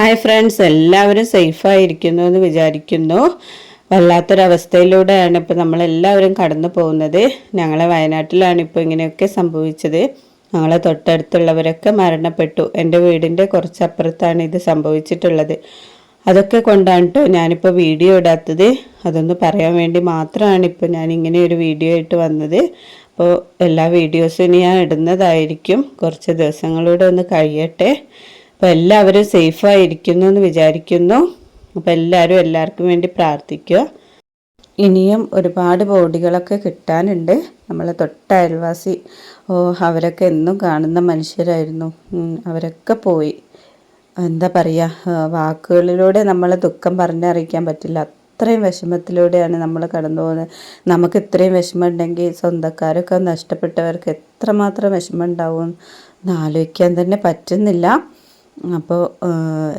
Hi friends എല്ലാവരും സേഫായിരിക്കുന്നു എന്ന് വിചാരിക്കുന്നു. വല്ലാത്തൊരവസ്ഥയിലൂടെയാണ് ഇപ്പോൾ നമ്മളെല്ലാവരും കടന്നു പോകുന്നത്. ഞങ്ങളെ വയനാട്ടിലാണ് ഇപ്പോൾ ഇങ്ങനെയൊക്കെ സംഭവിച്ചത്. ഞങ്ങളെ തൊട്ടടുത്തുള്ളവരൊക്കെ മരണപ്പെട്ടു. എന്റെ വീടിന്റെ കുറച്ചപ്പുറത്താണ് ഇത് സംഭവിച്ചിട്ടുള്ളത്. അതൊക്കെ കൊണ്ടാണ് കേട്ടോ ഞാനിപ്പോൾ വീഡിയോ ഇടാത്തത്. അതൊന്ന് പറയാൻ വേണ്ടി മാത്രമാണ് ഇപ്പോൾ ഞാൻ ഇങ്ങനെ ഒരു വീഡിയോ ആയിട്ട് വന്നത്. അപ്പോൾ എല്ലാ വീഡിയോസും ഇനി ഞാൻ ഇടുന്നതായിരിക്കും. കുറച്ച് ദിവസങ്ങളിലൂടെ ഒന്ന് കഴിയട്ടെ. അപ്പോൾ എല്ലാവരും സേഫായിരിക്കുന്നു എന്ന് വിചാരിക്കുന്നു. അപ്പോൾ എല്ലാവരും എല്ലാവർക്കും വേണ്ടി പ്രാർത്ഥിക്കുക. ഇനിയും ഒരുപാട് ബോഡികളൊക്കെ കിട്ടാനുണ്ട്. നമ്മളെ തൊട്ട അയൽവാസി ഓ അവരൊക്കെ എന്നും കാണുന്ന മനുഷ്യരായിരുന്നു. അവരൊക്കെ പോയി. എന്താ പറയുക വാക്കുകളിലൂടെ നമ്മളെ ദുഃഖം പറഞ്ഞറിയിക്കാൻ പറ്റില്ല. അത്രയും വിഷമത്തിലൂടെയാണ് നമ്മൾ കടന്നു പോകുന്നത്. നമുക്ക് ഇത്രയും വിഷമം ഉണ്ടെങ്കിൽ സ്വന്തക്കാരൊക്കെ നഷ്ടപ്പെട്ടവർക്ക് എത്രമാത്രം വിഷമം ഉണ്ടാവും എന്ന് ആലോചിക്കാൻ തന്നെ പറ്റുന്നില്ല. അപ്പോൾ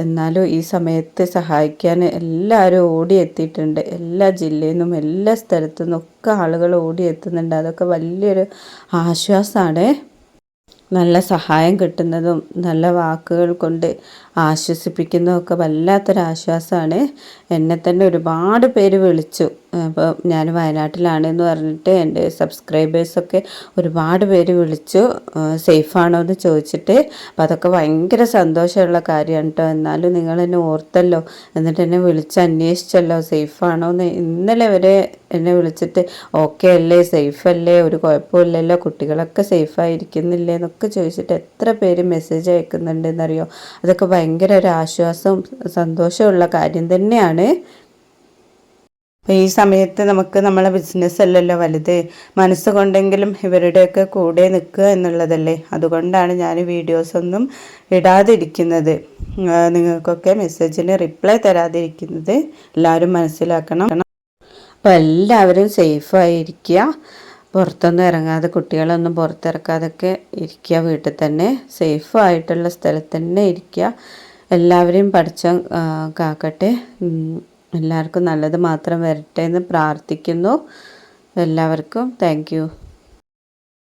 എന്നാലും ഈ സമയത്ത് സഹായിക്കാൻ എല്ലാവരും ഓടിയെത്തിയിട്ടുണ്ട്. എല്ലാ ജില്ലയിൽ നിന്നും എല്ലാ സ്ഥലത്തു നിന്നൊക്കെ ആളുകൾ ഓടിയെത്തുന്നുണ്ട്. അതൊക്കെ വലിയൊരു ആശ്വാസമാണ്. നല്ല സഹായം കിട്ടുന്നതും നല്ല വാക്കുകൾ കൊണ്ട് ആശ്വസിപ്പിക്കുന്നതൊക്കെ വല്ലാത്തൊരാശ്വാസമാണ്. എന്നെ തന്നെ ഒരുപാട് പേര് വിളിച്ചു. അപ്പോൾ ഞാൻ വയനാട്ടിലാണ് എന്ന് പറഞ്ഞിട്ട് എന്റെ സബ്സ്ക്രൈബേഴ്സൊക്കെ ഒരുപാട് പേര് വിളിച്ചു. സേഫാണോ എന്ന് ചോദിച്ചിട്ട്. അപ്പോൾ അതൊക്കെ ഭയങ്കര സന്തോഷമുള്ള കാര്യമാണ് കേട്ടോ. എന്നാലും നിങ്ങൾ എന്നെ ഓർത്തല്ലോ. എന്നിട്ട് എന്നെ വിളിച്ച് അന്വേഷിച്ചല്ലോ സേഫാണോ എന്ന്. ഇന്നലെ വരെ എന്നെ വിളിച്ചിട്ട് ഓക്കെ അല്ലേ സേഫ് അല്ലേ ഒരു കുഴപ്പമില്ലല്ലോ കുട്ടികളൊക്കെ സേഫായിരിക്കുന്നില്ലേ എന്നൊക്കെ ചോദിച്ചിട്ട് എത്ര പേര് മെസ്സേജ് അയക്കുന്നുണ്ടെന്നറിയോ? അതൊക്കെ ഭയങ്കര ഒരു ആശ്വാസവും സന്തോഷമുള്ള കാര്യം തന്നെയാണ്. അപ്പോൾ ഈ സമയത്ത് നമുക്ക് നമ്മളെ ബിസിനസ് അല്ലല്ലോ വലുത്. മനസ്സുകൊണ്ടെങ്കിലും ഇവരുടെയൊക്കെ കൂടെ നിൽക്കുക എന്നുള്ളതല്ലേ. അതുകൊണ്ടാണ് ഞാൻ വീഡിയോസൊന്നും ഇടാതിരിക്കുന്നത്. നിങ്ങൾക്കൊക്കെ മെസ്സേജിന് റിപ്ലൈ തരാതിരിക്കുന്നത് എല്ലാവരും മനസ്സിലാക്കണം. അപ്പോൾ എല്ലാവരും സേഫായിരിക്കുക പുറത്തൊന്നും ഇറങ്ങാതെ കുട്ടികളൊന്നും പുറത്തിറക്കാതൊക്കെ ഇരിക്കുക. വീട്ടിൽ തന്നെ സേഫായിട്ടുള്ള സ്ഥലത്ത് തന്നെ ഇരിക്കുക. എല്ലാവരെയും പഠിച്ച കാക്കട്ടെ. എല്ലാവർക്കും നല്ലത് മാത്രം വരട്ടെ എന്ന് പ്രാർത്ഥിക്കുന്നു. എല്ലാവർക്കും താങ്ക്